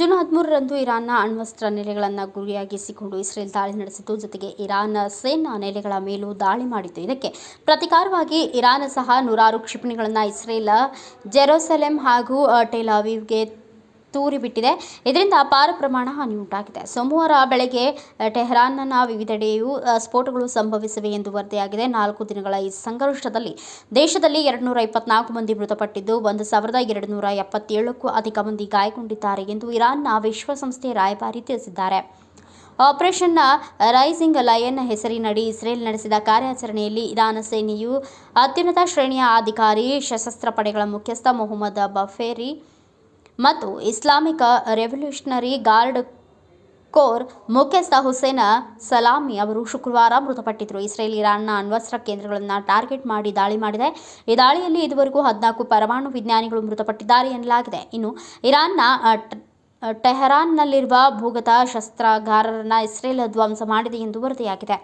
ಇರಾನ್ನ ಅಣ್ವಸ್ತ್ರ ನೆಲೆಗಳನ್ನು ಗುರಿಯಾಗಿಸಿಕೊಂಡು ಇಸ್ರೇಲ್ ದಾಳಿ ನಡೆಸಿತು ಜೊತೆಗೆ ಇರಾನ್ ಸೇನಾ ನೆಲೆಗಳ ಮೇಲೂ ದಾಳಿ ಮಾಡಿತು ಇದಕ್ಕೆ ಪ್ರತಿಕಾರವಾಗಿ ಇರಾನ್ ಸಹ ನೂರಾರು ಕ್ಷಿಪಣಿಗಳನ್ನು ಇಸ್ರೇಲ್ ಜೆರೋಸೆಲೆಮ್ ಹಾಗೂ ಟೆಲಾವಿವ್ಗೆ ತೂರಿಬಿಟ್ಟಿದೆ. ಇದರಿಂದ ಅಪಾರ ಪ್ರಮಾಣ ಹಾನಿ ಉಂಟಾಗಿದೆ. ಸೋಮವಾರ ಬೆಳಗ್ಗೆ ಟೆಹರಾನ್ನ ವಿವಿಧೆಡೆಯೂ ಸ್ಫೋಟಗಳು ಸಂಭವಿಸಿವೆ ಎಂದು ವರದಿಯಾಗಿದೆ. ನಾಲ್ಕು ದಿನಗಳ ಈ ಸಂಘರ್ಷದಲ್ಲಿ ದೇಶದಲ್ಲಿ ಎರಡುನೂರ ಇಪ್ಪತ್ನಾಲ್ಕು ಮಂದಿ ಮೃತಪಟ್ಟಿದ್ದು, ಒಂದು ಸಾವಿರದ ಎರಡು ನೂರ ಎಪ್ಪತ್ತೇಳಕ್ಕೂ ಅಧಿಕ ಮಂದಿ ಗಾಯಗೊಂಡಿದ್ದಾರೆ ಎಂದು ಇರಾನ್ನ ವಿಶ್ವಸಂಸ್ಥೆ ರಾಯಭಾರಿ ತಿಳಿಸಿದ್ದಾರೆ. ಆಪರೇಷನ್ ರೈಸಿಂಗ್ ಲಯನ್ ಹೆಸರಿನಡಿ ಇಸ್ರೇಲ್ ನಡೆಸಿದ ಕಾರ್ಯಾಚರಣೆಯಲ್ಲಿ ಇರಾನ್ ಸೇನೆಯು ಅತ್ಯುನ್ನತ ಶ್ರೇಣಿಯ ಅಧಿಕಾರಿ, ಸಶಸ್ತ್ರ ಪಡೆಗಳ ಮುಖ್ಯಸ್ಥ ಮೊಹಮ್ಮದ್ ಬಫೇರಿ ಮತ್ತು ಇಸ್ಲಾಮಿಕ ರೆವಲ್ಯೂಷನರಿ ಗಾರ್ಡ್ ಕೋರ್ ಮುಖ್ಯಸ್ಥ ಹುಸೇನ ಸಲಾಮಿ ಅವರು ಶುಕ್ರವಾರ ಮೃತಪಟ್ಟಿದ್ದರು. ಇಸ್ರೇಲ್, ಇರಾನ್ನ ಅಣ್ವಸ್ತ್ರ ಕೇಂದ್ರಗಳನ್ನು ಟಾರ್ಗೆಟ್ ಮಾಡಿ ದಾಳಿ ಮಾಡಿದೆ. ಈ ದಾಳಿಯಲ್ಲಿ ಇದುವರೆಗೂ ಹದಿನಾಲ್ಕು ಪರಮಾಣು ವಿಜ್ಞಾನಿಗಳು ಮೃತಪಟ್ಟಿದ್ದಾರೆ ಎನ್ನಲಾಗಿದೆ. ಇನ್ನು ಇರಾನ್ನ ಟೆಹರಾನ್ನಲ್ಲಿರುವ ಭೂಗತ ಶಸ್ತ್ರಾಗಾರರನ್ನು ಇಸ್ರೇಲ್ ಧ್ವಂಸ ಮಾಡಿದೆ ಎಂದು ವರದಿಯಾಗಿದೆ.